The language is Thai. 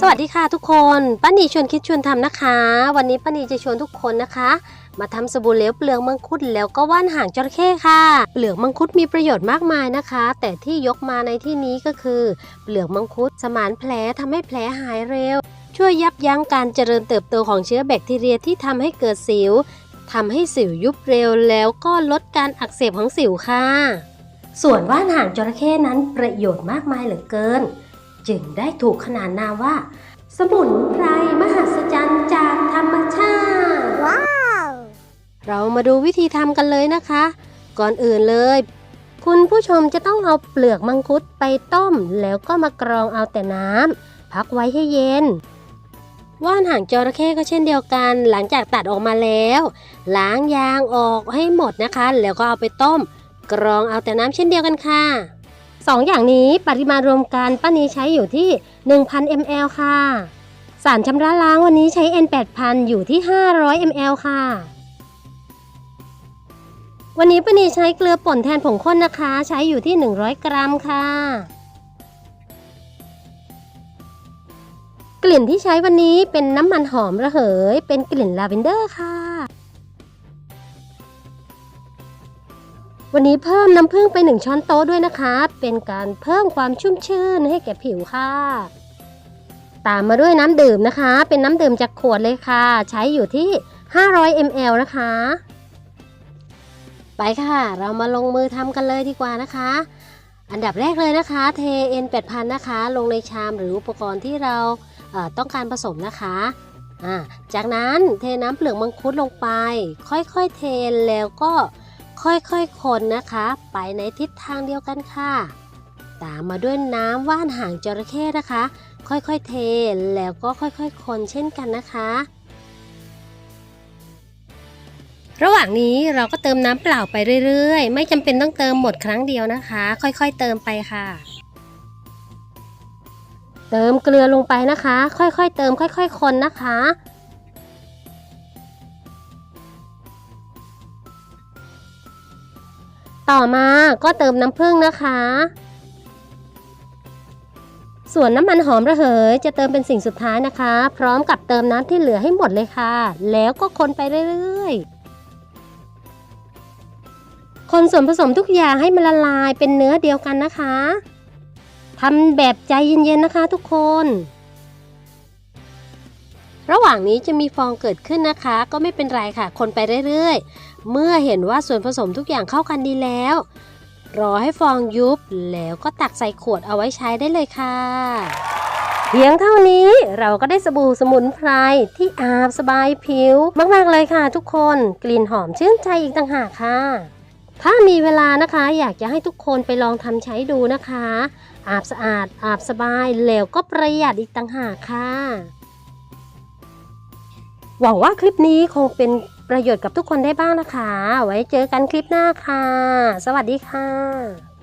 สวัสดีค่ะทุกคนป้านีชวนคิดชวนทำนะคะ วันนี้ป้านีจะชวนทุกคนนะคะ มาทำสบู่เหลวเปลือกมังคุดแล้วก็ว่านหางจระเข้ค่ะ เปลือกมังคุดมีประโยชน์มากมายนะคะ แต่ที่ยกมาในที่นี้ก็คือ เปลือกมังคุดสมานแผลทำให้แผลหายเร็ว ช่วยยับยั้งการเจริญเติบโตของเชื้อแบคทีเรียที่ทำให้เกิดสิวทำให้สิวยุบเร็วแล้วก็ลดการอักเสบของสิวค่ะ ส่วนว่านหางจระเข้นั้นประโยชน์มากมายเหลือเกิน จึงได้ถูกขนานนามว่า สมุนไพรมหัศจรรย์จากธรรมชาติ ว้าว เรามาดูวิธีทำกันเลยนะคะ ก่อนอื่นเลย คุณผู้ชมจะต้องเอาเปลือกมังคุดไปต้ม แล้วก็มากรองเอาแต่น้ำพักไว้ให้เย็น ว่านหางจระเข้ก็เช่นเดียวกัน หลังจากตัดออกมาแล้ว ล้างยางออกให้หมดนะคะ แล้วก็เอาไปต้ม กรองเอาแต่น้ำเช่นเดียวกันค่ะ สองอย่างนี้ปริมาณรวมกันป้านีใช้อยู่ที่ 1,000 ml ค่ะ สารชำระล้างวันนี้ใช้ N 8000 อยู่ที่ 500 ml ค่ะ วันนี้ป้านีใช้เกลือป่นแทนผงข้นนะคะ ใช้อยู่ที่ 100 กรัมค่ะ กลิ่นที่ใช้วันนี้เป็นน้ำมันหอมระเหย เป็นกลิ่นลาเวนเดอร์ค่ะ วันนี้เพิ่มน้ำผึ้งไป 1 ช้อนโต๊ะด้วยนะคะ เป็นการเพิ่มความชุ่มชื่นให้แก่ผิวค่ะ ตามมาด้วยน้ำดื่มนะคะ เป็นน้ำดื่มจากขวดเลยค่ะ ใช้อยู่ที่ 500 ml นะคะ ไปค่ะ เรามาลงมือทำกันเลยดีกว่านะคะ อันดับแรกเลยนะคะ เท N 8000 นะคะ ลงในชามหรืออุปกรณ์ที่เราเอ่อต้องการผสมนะคะจากนั้นเทน้ำเปลือกมังคุดลงไป ค่อยๆเทแล้วก็ ค่อยๆคนนะคะ ไปในทิศทางเดียวกันค่ะ ตามมาด้วยน้ำว่านหางจระเข้นะคะ ค่อยๆเทแล้วก็ค่อยๆคนเช่นกันนะคะ ระหว่างนี้เราก็เติมน้ำเปล่าไปเรื่อยๆ ไม่จำเป็นต้องเติมหมดครั้งเดียวนะคะ ค่อยๆเติมไปค่ะ เติมเกลือลงไปนะคะ ค่อยๆเติมค่อยๆคนนะคะ ต่อมาก็เติมน้ำผึ้งนะคะ ส่วนน้ำมันหอมระเหย จะเติมเป็นสิ่งสุดท้ายนะคะ พร้อมกับเติมน้ำที่เหลือให้หมดเลยค่ะ แล้วก็คนไปเรื่อยๆ คนส่วนผสมทุกอย่างให้มันละลายเป็นเนื้อเดียวกันนะคะทำแบบใจเย็นๆนะคะทุกคน ระหว่างนี้จะมีฟองเกิดขึ้นนะคะ ก็ไม่เป็นไรค่ะ คนไปเรื่อยๆ เมื่อเห็นว่าส่วนผสมทุกอย่างเข้ากันดีแล้ว รอให้ฟองยุบแล้วก็ตักใส่ขวดเอาไว้ใช้ได้เลยค่ะเพียงเท่านี้เราก็ได้สบู่สมุนไพรที่อาบสบายผิว มากๆเลยค่ะทุกคนกลิ่นหอมชื่นใจอีกต่างหากค่ะ ถ้ามีเวลานะคะ อยากจะให้ทุกคนไปลองทำใช้ดูนะคะ อาบสะอาดอาบสบายแล้วก็ประหยัดอีกต่างหากค่ะ หวังว่าคลิปนี้คงเป็นประโยชน์กับทุกคนได้บ้างนะคะ ไว้เจอกันคลิปหน้าค่ะ สวัสดีค่ะ